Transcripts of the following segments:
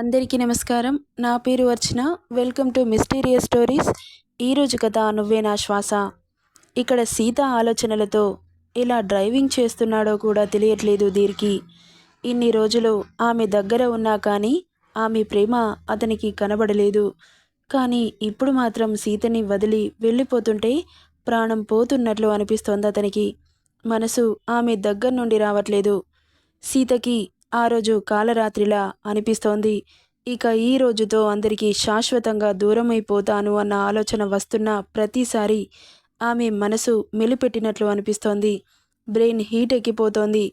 అందరికీ నమస్కారం. నా పేరు Archana. Welcome to mysterious stories. ఈరోజు కథ నువ్వే నా శ్వాస. ఇక్కడ సీత ఆలోచనలతో ఇలా డ్రైవింగ్ చేస్తున్నాడో కూడా తెలియట్లేదు దీనికి ఇన్ని రోజులు ఆమె దగ్గర ఉన్నా కానీ ఆమె ప్రేమ అతనికి కనబడలేదు. కానీ ఇప్పుడు మాత్రం సీతని వదిలి వెళ్ళిపోతుంటే ప్రాణం పోతున్నట్లు అనిపిస్తోంది అతనికి. మనసు ఆమె దగ్గర నుండి రావట్లేదు. సీతకి ఆ రోజు కాలరాత్రిలా అనిపిస్తోంది. ఇక ఈ రోజుతో అందరికీ శాశ్వతంగా దూరమైపోతాను అన్న ఆలోచన వస్తున్న ప్రతిసారి ఆమె మనసు మెలిపెట్టినట్లు అనిపిస్తోంది. బ్రెయిన్ హీట్ ఎక్కిపోతోంది.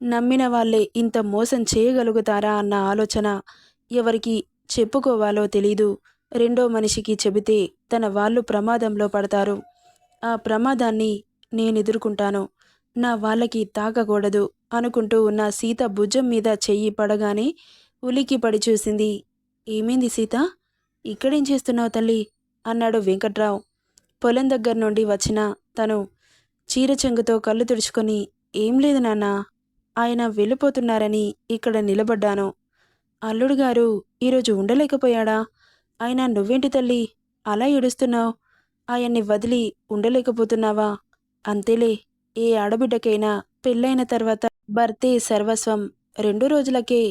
నమ్మిన వాళ్ళే ఇంత మోసం చేయగలుగుతారా అన్న ఆలోచన ఎవరికి చెప్పుకోవాలో తెలీదు. రెండో మనిషికి చెబితే తన వాళ్ళు ప్రమాదంలో పడతారు. ఆ ప్రమాదాన్ని నేను ఎదుర్కొంటాను నా వాళ్ళకి తాకకూడదు అనుకుంటూ ఉన్న సీత భుజం మీద చెయ్యి పడగానే ఉలికి పడి చూసింది. ఏమైంది సీత? ఇక్కడేం చేస్తున్నావు తల్లి? అన్నాడు వెంకట్రావు. పొలం దగ్గర నుండి వచ్చిన తను చీర చెంగుతో కళ్ళు తుడుచుకొని ఏం లేదు నాన్న ఆయన వెళ్ళిపోతున్నారని ఇక్కడ నిలబడ్డాను. అల్లుడు గారు ఈరోజు ఉండలేకపోయాడా? ఆయన నువ్వేంటి తల్లి? అలా ఏడుస్తున్నావు. ఆయన్ని వదిలి ఉండలేకపోతున్నావా? అంతేలే ఏ ఆడబిడ్డకైనా పెళ్ళైన తర్వాత భర్తే సర్వస్వం. రెండు రోజులకే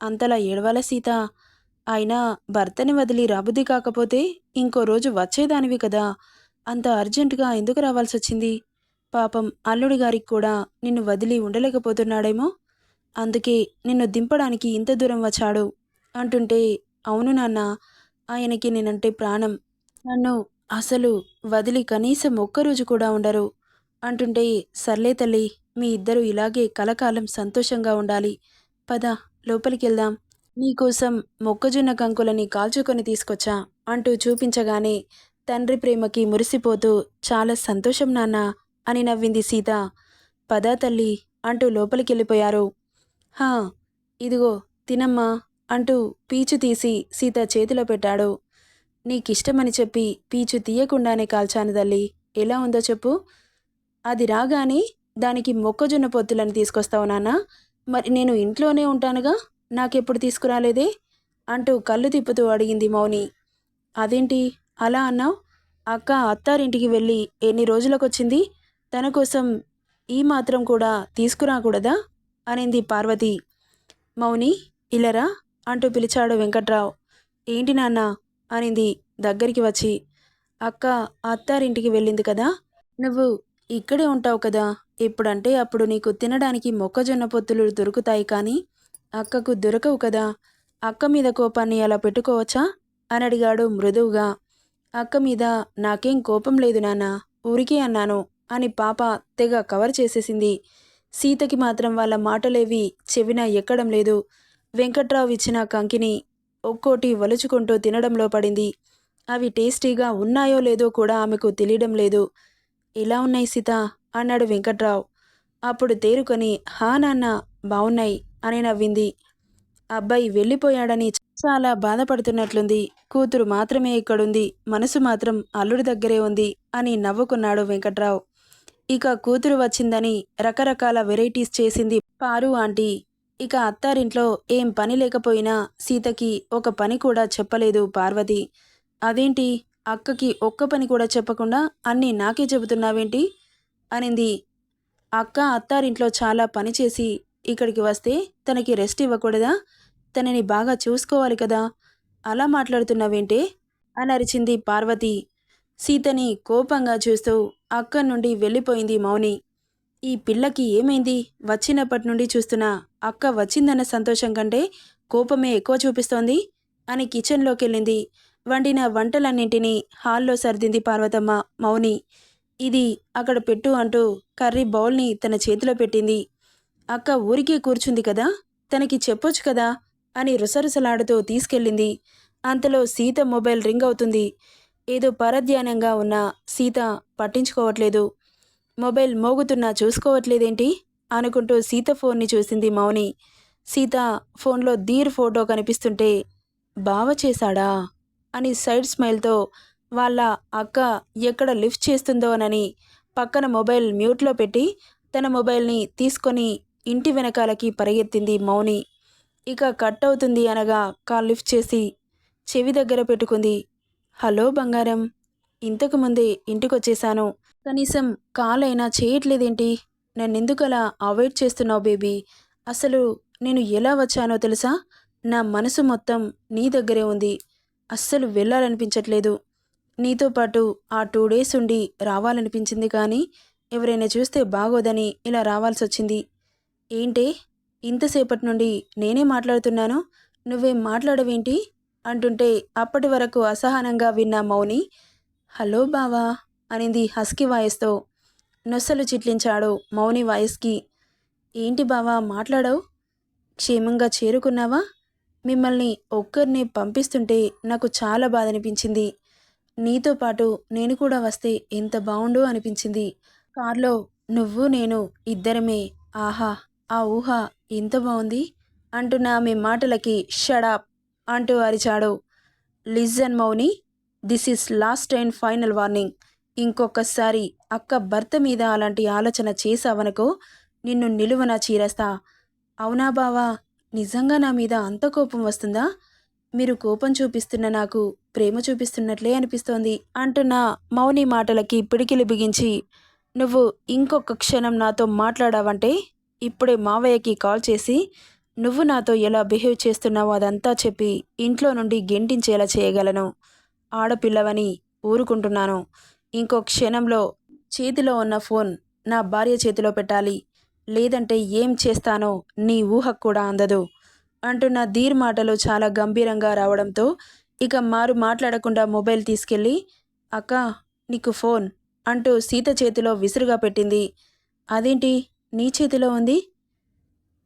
అంతలా ఏడవాల సీత? అయినా భర్తని వదిలి రాబుద్ది కాకపోతే ఇంకో రోజు వచ్చేదానివి కదా. అంత అర్జెంటుగా ఎందుకు రావాల్సి వచ్చింది పాపం అల్లుడి గారికి కూడా నిన్ను వదిలి ఉండలేకపోతున్నాడేమో? అందుకే నిన్ను దింపడానికి ఇంత దూరం వచ్చాడు. అంటుంటే అవును నాన్న ఆయనకి నేనంటే ప్రాణం. నన్ను అసలు వదిలి కనీసం ఒక్కరోజు కూడా ఉండరు. అంటుంటే సర్లే తల్లి మీ ఇద్దరు ఇలాగే కలకాలం సంతోషంగా ఉండాలి. పద లోపలికి వెళ్దాం నీకోసం మొక్కజొన్న కంకులని కాల్చుకొని తీసుకొచ్చా? అంటూ చూపించగానే తండ్రి ప్రేమకి మురిసిపోతూ చాలా సంతోషం నాన్న అని నవ్వింది సీత. పదా తల్లి అంటూ లోపలికి వెళ్ళిపోయారు హా ఇదిగో తినమ్మా అంటూ పీచు తీసి సీత చేతిలో పెట్టాడు. నీకిష్టమని చెప్పి పీచు తీయకుండానే కాల్చాను తల్లి. ఎలా ఉందో చెప్పు. అది రాగానే దానికి మొక్కజొన్న పొత్తులను తీసుకొస్తావు నాన్న. మరి నేను ఇంట్లోనే ఉంటానుగా నాకెప్పుడు తీసుకురాలేదే? అంటూ కళ్ళు తిప్పుతూ అడిగింది మౌని. అదేంటి? అలా అన్నావు? అక్క అత్తారింటికి వెళ్ళి ఎన్ని రోజులకొచ్చింది? తన కోసం ఈ మాత్రం కూడా తీసుకురాకూడదా? అనింది పార్వతి. మౌని ఇలరా? అంటూ పిలిచాడు వెంకట్రావు. ఏంటి నాన్న? అనింది దగ్గరికి వచ్చి. అక్క అత్తారింటికి వెళ్ళింది కదా? నువ్వు ఇక్కడే ఉంటావు కదా. ఇప్పుడంటే అప్పుడు నీకు తినడానికి మొక్కజొన్న పొత్తులు దొరుకుతాయి కానీ అక్కకు దొరకవు కదా. అక్క మీద కోపాన్ని అలా పెట్టుకోవచ్చా? అని అడిగాడు మృదువుగా. అక్క మీద నాకేం కోపం లేదు నాన్న ఊరికే అన్నాను అని పాప తెగ కవర్ చేసేసింది. సీతకి మాత్రం వాళ్ళ మాటలేవి చెవిన ఎక్కడం లేదు. వెంకట్రావు ఇచ్చిన కంకిని ఒక్కోటి వలుచుకుంటూ తినడంలో పడింది. అవి టేస్టీగా ఉన్నాయో లేదో కూడా ఆమెకు తెలియడం లేదు. ఎలా ఉన్నాయి సీత అన్నాడు వెంకట్రావు. అప్పుడు తేరుకొని హా నాన్న బావున్నాయి అని నవ్వింది. అబ్బాయి వెళ్ళిపోయాడని చాలా బాధపడుతున్నట్లుంది. కూతురు మాత్రమే ఇక్కడుంది. మనసు మాత్రం అల్లుడి దగ్గరే ఉంది అని నవ్వుకున్నాడు వెంకట్రావు. ఇక కూతురు వచ్చిందని రకరకాల వెరైటీస్ చేసింది పారు ఆంటీ. ఇక అత్తారింట్లో ఏం పని లేకపోయినా సీతకి ఒక పని కూడా చెప్పలేదు పార్వతి. అదేంటి? అక్కకి ఒక్క పని కూడా చెప్పకుండా అన్నీ నాకే చెబుతున్నావేంటి? అనింది. అక్క అత్తారింట్లో చాలా పని చేసి ఇక్కడికి వస్తే తనకి రెస్ట్ ఇవ్వకూడదా? తనని బాగా చూసుకోవాలి కదా? అలా మాట్లాడుతున్నావేంటే? అని అరిచింది పార్వతి. సీతని కోపంగా చూస్తూ అక్క నుండి వెళ్ళిపోయింది మౌని. ఈ పిల్లకి ఏమైంది? వచ్చినప్పటి నుండి చూస్తున్నా. అక్క వచ్చిందన్న సంతోషం కంటే కోపమే ఎక్కువ చూపిస్తోంది అని కిచెన్లోకి వెళ్ళింది వండిన వంటలన్నింటినీ హాల్లో సర్దింది పార్వతమ్మ. మౌని ఇది అక్కడ పెట్టు అంటూ కర్రీ బౌల్ని తన చేతిలో పెట్టింది. అక్క ఊరికే కూర్చుంది కదా తనకి చెప్పొచ్చు కదా అని రుసరుసలాడుతూ తీసుకెళ్ళింది. అంతలో సీత మొబైల్ రింగ్ అవుతుంది. ఏదో పరధ్యానంగా ఉన్న సీత పట్టించుకోవట్లేదు. మొబైల్ మోగుతున్నా చూసుకోవట్లేదేంటి? అనుకుంటూ సీత ఫోన్ని చూసింది మౌని. సీత ఫోన్లో ధీర్ ఫోటో కనిపిస్తుంటే బావ చేశాడా? అని సైడ్ స్మైల్తో వాళ్ళ అక్క ఎక్కడ లిఫ్ట్ చేస్తుందోనని పక్కన మొబైల్ మ్యూట్లో పెట్టి తన మొబైల్ని తీసుకొని ఇంటి వెనకాలకి పరిగెత్తింది మౌని. ఇక కట్ అవుతుంది అనగా కాల్ లిఫ్ట్ చేసి చెవి దగ్గర పెట్టుకుంది. హలో బంగారం ఇంతకుముందే ఇంటికి వచ్చేసాను కనీసం కాల్ అయినా చేయట్లేదేంటి? నన్నెందుకు అలా అవాయిడ్ చేస్తున్నావు బేబీ? అసలు నేను ఎలా వచ్చానో తెలుసా? నా మనసు మొత్తం నీ దగ్గరే ఉంది. అస్సలు వెళ్ళాలనిపించట్లేదు. నీతో పాటు ఆ టూ డేస్ ఉండి రావాలనిపించింది కానీ ఎవరైనా చూస్తే బాగోదని ఇలా రావాల్సి వచ్చింది ఏంటే ఇంతసేపటి నుండి నేనే మాట్లాడుతున్నాను? నువ్వేం మాట్లాడవేంటి? అంటుంటే అప్పటి వరకు అసహనంగా విన్న మౌని హలో బావా అనింది హస్కి వాయిస్తో. నొస్సలు చిట్లించాడు మౌని వాయిస్కి. ఏంటి బావా మాట్లాడవు? క్షేమంగా చేరుకున్నావా? మిమ్మల్ని ఒక్కరిని పంపిస్తుంటే నాకు చాలా బాధ అనిపించింది నీతో పాటు నేను కూడా వస్తే ఎంత బాగుండు అనిపించింది. కార్లో నువ్వు నేను ఇద్దరమే. ఆహా ఆ ఊహ ఎంత బాగుంది అంటున్న ఆమె మాటలకి షడాప్ అంటూ అరిచాడు. Listen Mouni this is last and final warning. ఇంకొకసారి అక్క భర్త మీద అలాంటి ఆలోచన చేసావనుకో నిన్ను నిలువన చీరేస్తా. అవునా బావా? నిజంగా నా మీద అంత కోపం వస్తుందా? మీరు కోపం చూపిస్తున్న నాకు ప్రేమ చూపిస్తున్నట్లే అనిపిస్తోంది అంటున్న మౌని మాటలకి పిడికిలు బిగించి నువ్వు ఇంకొక క్షణం నాతో మాట్లాడావంటే ఇప్పుడే మావయ్యకి కాల్ చేసి నువ్వు నాతో ఎలా బిహేవ్ చేస్తున్నావో అదంతా చెప్పి ఇంట్లో నుండి గెంటించేలా చేయగలను. ఆడపిల్లవని ఊరుకుంటున్నాను. ఇంకో క్షణంలో చేతిలో ఉన్న ఫోన్ నా భార్య చేతిలో పెట్టాలి. లేదంటే ఏం చేస్తానో నీ ఊహకు కూడా అందదు అంటున్న ధీర్ మాటలు చాలా గంభీరంగా రావడంతో ఇక మారు మాట్లాడకుండా మొబైల్ తీసుకెళ్ళి అక్క నీకు ఫోన్ అంటూ సీత చేతిలో విసురుగా పెట్టింది. అదేంటి? నీ చేతిలో ఉంది?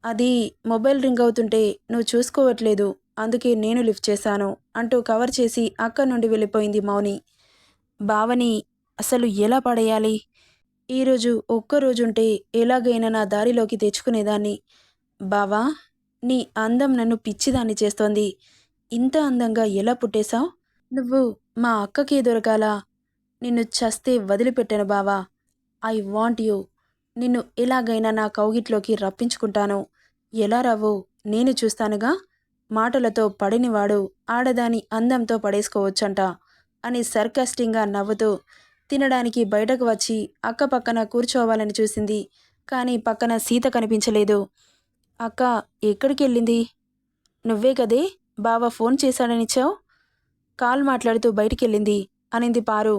అది మొబైల్ రింగ్ అవుతుంటే నువ్వు చూసుకోవట్లేదు అందుకే నేను లిఫ్ట్ చేశాను అంటూ కవర్ చేసి అక్క నుండి వెళ్ళిపోయింది మౌని. బావని అసలు ఎలా పడేయాలి? ఈరోజు ఒక్కరోజుంటే ఎలాగైనా నా దారిలోకి తెచ్చుకునేదాన్ని. బావా నీ అందం నన్ను పిచ్చిదాన్ని చేస్తోంది. ఇంత అందంగా ఎలా పుట్టేశావు? నువ్వు మా అక్కకే దొరకాలా? నిన్ను చస్తే వదిలిపెట్టాను బావా. I want you. నిన్ను ఎలాగైనా నా కౌగిట్లోకి రప్పించుకుంటాను. ఎలా రావు నేను చూస్తానుగా. మాటలతో పడినవాడు ఆడదాని అందంతో పడేసుకోవచ్చంట అని సర్కాస్టింగ్గా నవ్వుతూ తినడానికి బయటకు వచ్చి అక్క పక్కన కూర్చోవాలని చూసింది. కానీ పక్కన సీత కనిపించలేదు. అక్క ఎక్కడికి వెళ్ళింది? నువ్వే కదే బావ ఫోన్ చేశాడనిచ్చావు కాల్ మాట్లాడుతూ బయటికి వెళ్ళింది అనింది పారు.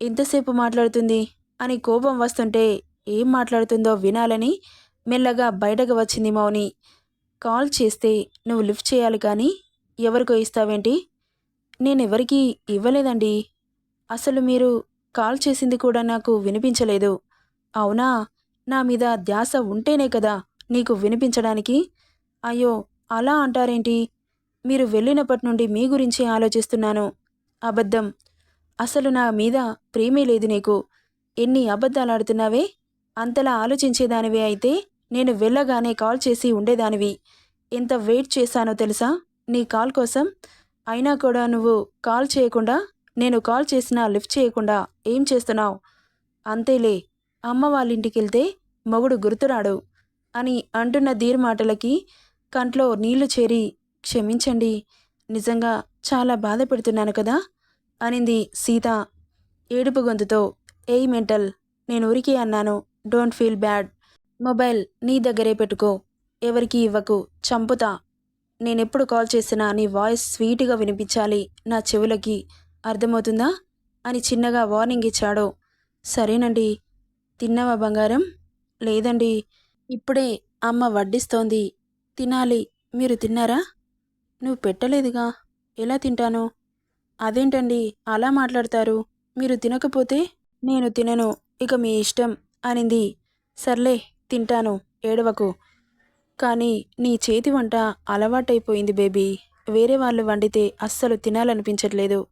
ఎంతసేపు మాట్లాడుతుంది? అని కోపం వస్తుంటే ఏం మాట్లాడుతుందో వినాలని మెల్లగా బయటకు వచ్చింది మౌని. కాల్ చేస్తే నువ్వు లిఫ్ట్ చేయాలి కానీ ఎవరికో ఇస్తావేంటి? నేనెవరికీ ఇవ్వలేదండి. అసలు మీరు కాల్ చేసింది కూడా నాకు వినిపించలేదు. అవునా? నా మీద ధ్యాస ఉంటేనే కదా నీకు వినిపించడానికి? అయ్యో అలా అంటారేంటి? మీరు వెళ్ళినప్పటి నుండి మీ గురించి ఆలోచిస్తున్నాను. అబద్ధం. అసలు నా మీద ప్రేమే లేదు నీకు. ఎన్ని అబద్ధాలు ఆడుతున్నావే? అంతలా ఆలోచించేదానివే అయితే నేను వెళ్ళగానే కాల్ చేసి ఉండేదానివి. ఎంత వెయిట్ చేశానో తెలుసా? నీ కాల్ కోసం? అయినా కూడా నువ్వు కాల్ చేయకుండా నేను కాల్ చేసినా లిఫ్ట్ చేయకుండా ఏం చేస్తున్నావు? అంతేలే అమ్మ వాళ్ళ ఇంటికి వెళ్తే మొగుడు గుర్తురాడు అని అంటున్న ధీర్ మాటలకి కంట్లో నీళ్ళు చేరి క్షమించండి నిజంగా చాలా బాధ పెడుతున్నాను కదా? అనింది సీత ఏడుపు గొంతుతో. ఏయ్ మెంటల్ నేను ఊరికే అన్నాను డోంట్ ఫీల్ బ్యాడ్. మొబైల్ నీ దగ్గరే పెట్టుకో ఎవరికి ఇవ్వకు చంపుతా. నేనెప్పుడు కాల్ చేసినా నీ వాయిస్ స్వీట్గా వినిపించాలి నా చెవులకి. అర్థమవుతుందా? అని చిన్నగా వార్నింగ్ ఇచ్చాడు. సరేనండి. తిన్నావా బంగారం? లేదండి. ఇప్పుడే అమ్మ వడ్డిస్తోంది. తినాలి. మీరు తిన్నారా? నువ్వు పెట్టలేదుగా. ఎలా తింటాను? అదేంటండి? అలా మాట్లాడతారు. మీరు తినకపోతే నేను తినను. ఇక మీ ఇష్టం అనింది. సర్లే తింటాను. ఏడవకు. కానీ నీ చేతి వంట అలవాటైపోయింది బేబీ. వేరే వాళ్ళు వండితే అస్సలు తినాలనిపించట్లేదు.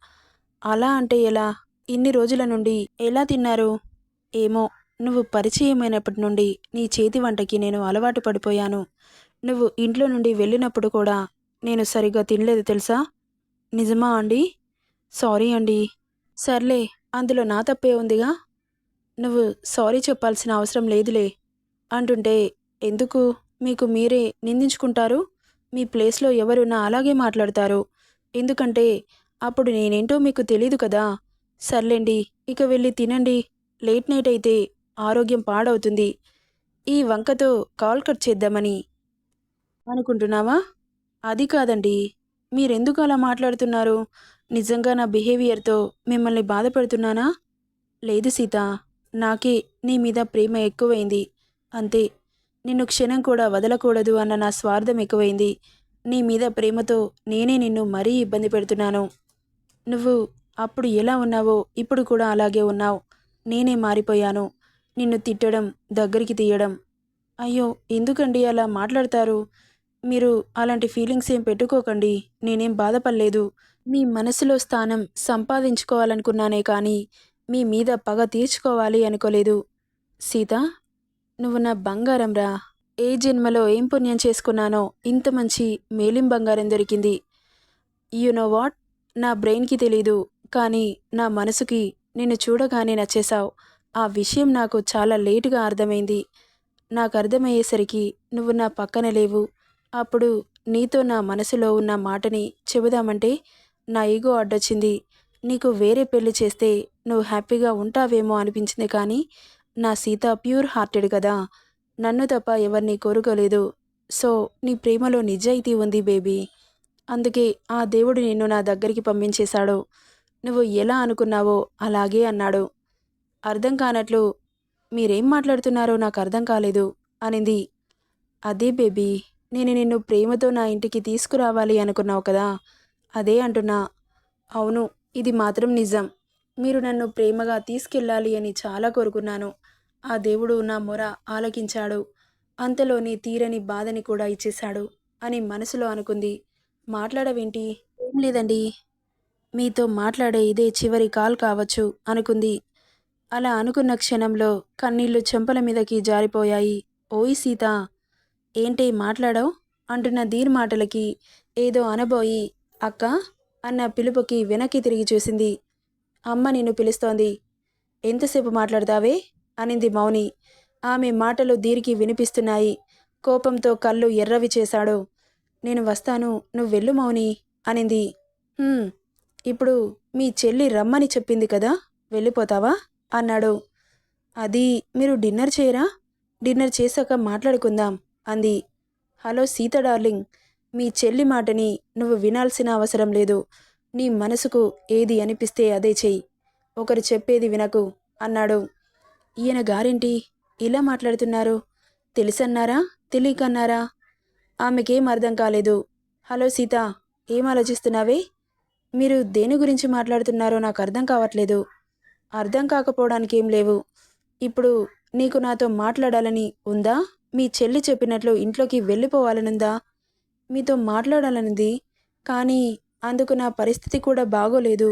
అలా అంటే ఎలా? ఇన్ని రోజుల నుండి ఎలా తిన్నారు? ఏమో నువ్వు పరిచయమైనప్పటి నుండి నీ చేతి వంటకి నేను అలవాటు పడిపోయాను. నువ్వు ఇంట్లో నుండి వెళ్ళినప్పుడు కూడా నేను సరిగ్గా తినలేదు తెలుసా? నిజమా అండి? సారీ అండి. సర్లే అందులో నా తప్పే ఉందిగా? నువ్వు సారీ చెప్పాల్సిన అవసరం లేదులే. అంటుంటే ఎందుకు? మీకు మీరే నిందించుకుంటారు? మీ ప్లేస్లో ఎవరున్నా అలాగే మాట్లాడతారు. ఎందుకంటే అప్పుడు నేనేంటో మీకు తెలీదు కదా. సర్లేండి ఇక వెళ్ళి తినండి. లేట్ నైట్ అయితే ఆరోగ్యం పాడవుతుంది. ఈ వంకతో కాల్ కట్ చేద్దామని. అనుకుంటున్నావా? అది కాదండి. మీరెందుకు అలా మాట్లాడుతున్నారు? నిజంగా నా బిహేవియర్తో మిమ్మల్ని బాధపడుతున్నానా? లేదు సీత నాకే నీ మీద ప్రేమ ఎక్కువైంది. అంతే. నిన్ను క్షణం కూడా వదలకూడదు అన్న నా స్వార్థం ఎక్కువైంది. నీ మీద ప్రేమతో నేనే నిన్ను మరీ ఇబ్బంది పెడుతున్నాను. నువ్వు అప్పుడు ఎలా ఉన్నావో ఇప్పుడు కూడా అలాగే ఉన్నావు. నేనే మారిపోయాను. నిన్ను తిట్టడం దగ్గరికి తీయడం. అయ్యో ఎందుకండి అలా మాట్లాడతారు? మీరు అలాంటి ఫీలింగ్స్ ఏం పెట్టుకోకండి. నేనేం బాధపడలేదు. మీ మనసులో స్థానం సంపాదించుకోవాలనుకున్నానే కానీ మీ మీద పగ తీర్చుకోవాలి అనుకోలేదు. సీత నువ్వు నా బంగారం రా. ఏ జన్మలో ఏం పుణ్యం చేసుకున్నానో ఇంత మంచి మేలిం బంగారం దొరికింది. You know what? నా బ్రెయిన్కి తెలీదు కానీ నా మనసుకి నిన్ను చూడగానే నచ్చేశావు. ఆ విషయం నాకు చాలా లేటుగా అర్థమైంది. నాకు అర్థమయ్యేసరికి నువ్వు నా పక్కన లేవు. అప్పుడు నీతో నా మనసులో ఉన్న మాటని చెబుదామంటే నా ఈగో అడ్డొచ్చింది. నీకు వేరే పెళ్ళి చేస్తే నువ్వు హ్యాపీగా ఉంటావేమో అనిపించింది కానీ నా సీత ప్యూర్ హార్టెడ్ కదా. నన్ను తప్ప ఎవరిని కోరుకోలేదు. సో నీ ప్రేమలో నిజాయితీ ఉంది బేబీ. అందుకే ఆ దేవుడు నిన్ను నా దగ్గరికి పంపించేశాడు. నువ్వు ఎలా అనుకున్నావో అలాగే అన్నాడు. అర్థం కానట్లు మీరేం మాట్లాడుతున్నారో నాకు అర్థం కాలేదు అనింది. అదే బేబీ నేను నిన్ను ప్రేమతో నా ఇంటికి తీసుకురావాలి అనుకున్నావు కదా అదే అంటున్నా. అవును ఇది మాత్రం నిజం. మీరు నన్ను ప్రేమగా తీసుకెళ్ళాలి అని చాలా కోరుకున్నాను. ఆ దేవుడు నా మొర ఆలకించాడు. అంతలోని తీరని బాధని కూడా ఇచ్చేశాడు అని మనసులో అనుకుంది. మాట్లాడవేంటి? ఏం లేదండి. మీతో మాట్లాడే ఇదే చివరి కాల్ కావచ్చు అనుకుంది. అలా అనుకున్న క్షణంలో కన్నీళ్ళు చెంపల మీదకి జారిపోయాయి. ఓయ్ సీత! ఏంటి మాట్లాడవు? అంటున్న దీని మాటలకి ఏదో అనబోయి అక్క! అన్న పిలుపుకి వెనక్కి తిరిగి చూసింది. అమ్మ నిన్ను పిలుస్తోంది. ఎంతసేపు మాట్లాడతావే? అనింది మౌని. ఆమె మాటలు దీనికి వినిపిస్తున్నాయి. కోపంతో కళ్ళు ఎర్రవి చేశాడు. నేను వస్తాను నువ్వు వెళ్ళు మౌని అనింది. ఇప్పుడు మీ చెల్లి రమ్మని చెప్పింది కదా వెళ్ళిపోతావా? అన్నాడు. అది మీరు డిన్నర్ చేయరా? డిన్నర్ చేశాక మాట్లాడుకుందాం అంది. హలో సీత డార్లింగ్ మీ చెల్లి మాటని నువ్వు వినాల్సిన అవసరం లేదు. నీ మనసుకు ఏది అనిపిస్తే అదే చెయ్యి. ఒకరు చెప్పేది వినకు అన్నాడు. ఈయన గారేంటి? ఇలా మాట్లాడుతున్నారు? తెలుసన్నారా? తెలియకన్నారా? ఆమెకేం అర్థం కాలేదు. హలో సీత ఏం ఆలోచిస్తున్నావే? మీరు దేని గురించి మాట్లాడుతున్నారో నాకు అర్థం కావట్లేదు. అర్థం కాకపోవడానికి ఏం లేవు. ఇప్పుడు నీకు నాతో మాట్లాడాలని ఉందా? మీ చెల్లి చెప్పినట్లు ఇంట్లోకి వెళ్ళిపోవాలనుందా? మీతో మాట్లాడాలనుంది కానీ అందుకు నా పరిస్థితి కూడా బాగోలేదు.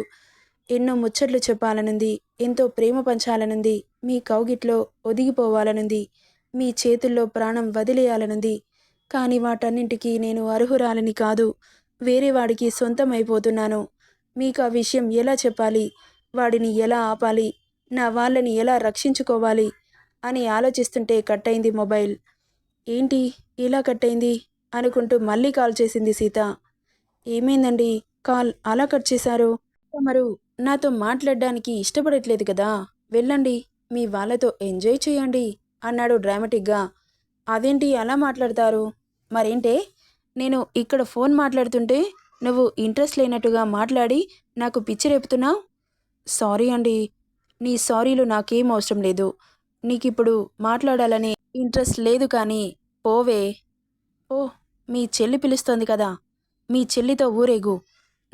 ఎన్నో ముచ్చట్లు చెప్పాలనుంది ఎంతో ప్రేమ పంచాలనుంది మీ కౌగిట్లో ఒదిగిపోవాలనుంది మీ చేతుల్లో ప్రాణం వదిలేయాలనుంది కానీ వాటన్నింటికీ నేను అర్హురాలని కాదు. వేరే వాడికి సొంతమైపోతున్నాను. మీకు ఆ విషయం ఎలా చెప్పాలి? వాడిని ఎలా ఆపాలి? నా వాళ్ళని ఎలా రక్షించుకోవాలి? అని ఆలోచిస్తుంటే కట్ అయింది మొబైల్. ఏంటి? ఇలా కట్ అయింది అనుకుంటూ మళ్ళీ కాల్ చేసింది సీత. ఏమైందండి? కాల్ అలా కట్ చేశారు? తమరు నాతో మాట్లాడడానికి ఇష్టపడట్లేదు కదా? వెళ్ళండి. మీ వాళ్ళతో ఎంజాయ్ చేయండి అన్నాడు డ్రామాటిక్గా. అదేంటి అలా మాట్లాడతారు? మరేంటే నేను ఇక్కడ ఫోన్ మాట్లాడుతుంటే నువ్వు ఇంట్రెస్ట్ లేనట్టుగా మాట్లాడి నాకు పిచ్చి రేపుతున్నావు? సారీ అండి. నీ సారీలు నాకేం అవసరం లేదు. నీకిప్పుడు మాట్లాడాలని ఇంట్రెస్ట్ లేదు కానీ పోవే. ఓ మీ చెల్లి పిలుస్తోంది కదా. మీ చెల్లితో ఊరేగు.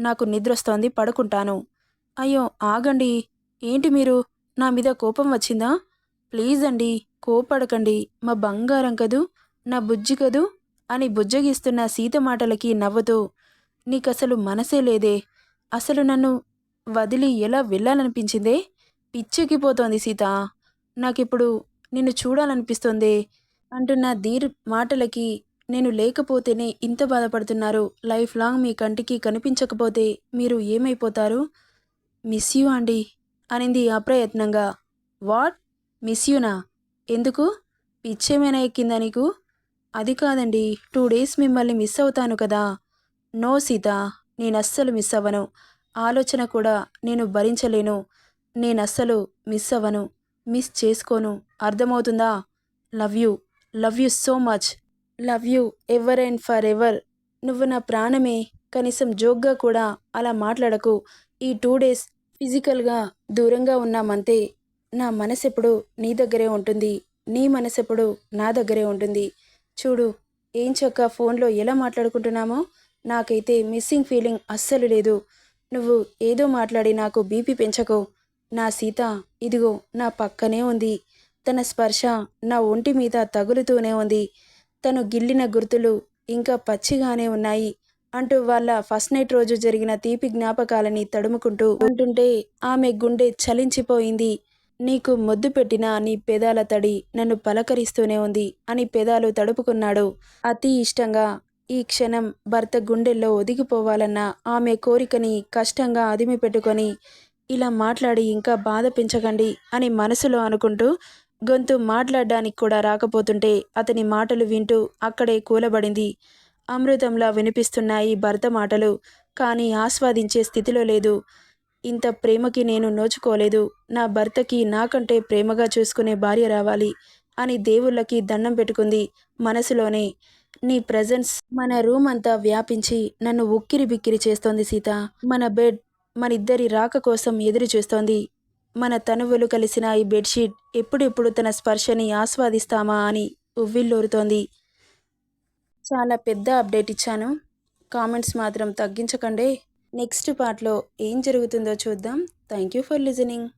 నాకు నిద్రొస్తోంది పడుకుంటాను. అయ్యో ఆగండి. ఏంటి మీరు? నా మీద కోపం వచ్చిందా? ప్లీజ్ అండి కోపడకండి. మా బంగారం కదూ? నా బుజ్జి కదూ? అని బుజ్జగిస్తున్న సీత మాటలకి నవ్వుతూ నీకసలు మనసే లేదే. అసలు నన్ను వదిలి ఎలా వెళ్ళాలనిపించిందే? పిచ్చెక్కిపోతోంది సీత. నాకిప్పుడు నిన్ను చూడాలనిపిస్తోంది అంటున్న ధీర్ మాటలకి నేను లేకపోతేనే ఇంత బాధపడుతున్నారు. లైఫ్ లాంగ్ మీ కంటికి కనిపించకపోతే మీరు ఏమైపోతారు? మిస్ యూ అండి అనింది అప్రయత్నంగా. వాట్? మిస్ యూనా? ఎందుకు? పిచ్చేమైనా ఎక్కిందా నీకు? అది కాదండి టూ డేస్ మిమ్మల్ని మిస్ అవుతాను కదా. నో సీత నేను అస్సలు మిస్ అవ్వను. ఆలోచన కూడా నేను భరించలేను. నేను అస్సలు మిస్ అవ్వను. మిస్ చేసుకోను. అర్థమవుతుందా? Love you. Love you so much. Love you ever and for ever. నువ్వు నా ప్రాణమే. కనీసం జోక్గా కూడా అలా మాట్లాడకు. ఈ టూ డేస్ ఫిజికల్గా దూరంగా ఉన్నామంతే. నా మనసెప్పుడు నీ దగ్గరే ఉంటుంది. నీ మనసెప్పుడు నా దగ్గరే ఉంటుంది. చూడు ఏం చక్క ఫోన్లో ఎలా మాట్లాడుకుంటున్నామో? నాకైతే మిస్సింగ్ ఫీలింగ్ అస్సలు లేదు. నువ్వు ఏదో మాట్లాడి నాకు బీపీ పెంచకు. నా సీత ఇదిగో నా పక్కనే ఉంది. తన స్పర్శ నా ఒంటి మీద తగులుతూనే ఉంది. తను గిల్లిన గుర్తులు ఇంకా పచ్చిగానే ఉన్నాయి అంటూ వాళ్ళ ఫస్ట్ నైట్ రోజు జరిగిన తీపి జ్ఞాపకాలని తడుముకుంటూ ఉంటుంటే ఆమె గుండె చలించిపోయింది. నీకు ముద్దు పెట్టిన నీ పెదాల తడి నన్ను పలకరిస్తూనే ఉంది అని పెదాలు తడుపుకున్నాడు. అతి ఇష్టంగా ఈ క్షణం భర్త గుండెల్లో ఒదిగిపోవాలన్న ఆమె కోరికని కష్టంగా అదిమి పెట్టుకొని ఇలా మాట్లాడి ఇంకా బాధ పెంచకండి అని మనసులో అనుకుంటూ గొంతు మాట్లాడడానికి కూడా రాకపోతుంటే అతని మాటలు వింటూ అక్కడే కూలబడింది. అమృతంలా వినిపిస్తున్నాయి భర్త మాటలు కానీ ఆస్వాదించే స్థితిలో లేదు. ఇంత ప్రేమకి నేను నోచుకోలేదు. నా భర్తకి నాకంటే ప్రేమగా చూసుకునే భార్య రావాలి అని దేవుళ్ళకి దండం పెట్టుకుంది మనసులోనే. నీ ప్రజెన్స్ మన రూమ్ అంతా వ్యాపించి నన్ను ఉక్కిరి బిక్కిరి చేస్తోంది సీత. మన బెడ్ మన ఇద్దరి రాక కోసం ఎదురు చూస్తోంది. మన తనువులు కలిసిన ఈ బెడ్షీట్ ఎప్పుడెప్పుడు తన స్పర్శని ఆస్వాదిస్తామా అని ఉవ్విల్లూరుతోంది చాలా పెద్ద అప్డేట్ ఇచ్చాను. కామెంట్స్ మాత్రం తగ్గించకండి. నెక్స్ట్ పార్ట్లో ఏం జరుగుతుందో చూద్దాం. Thank you for listening.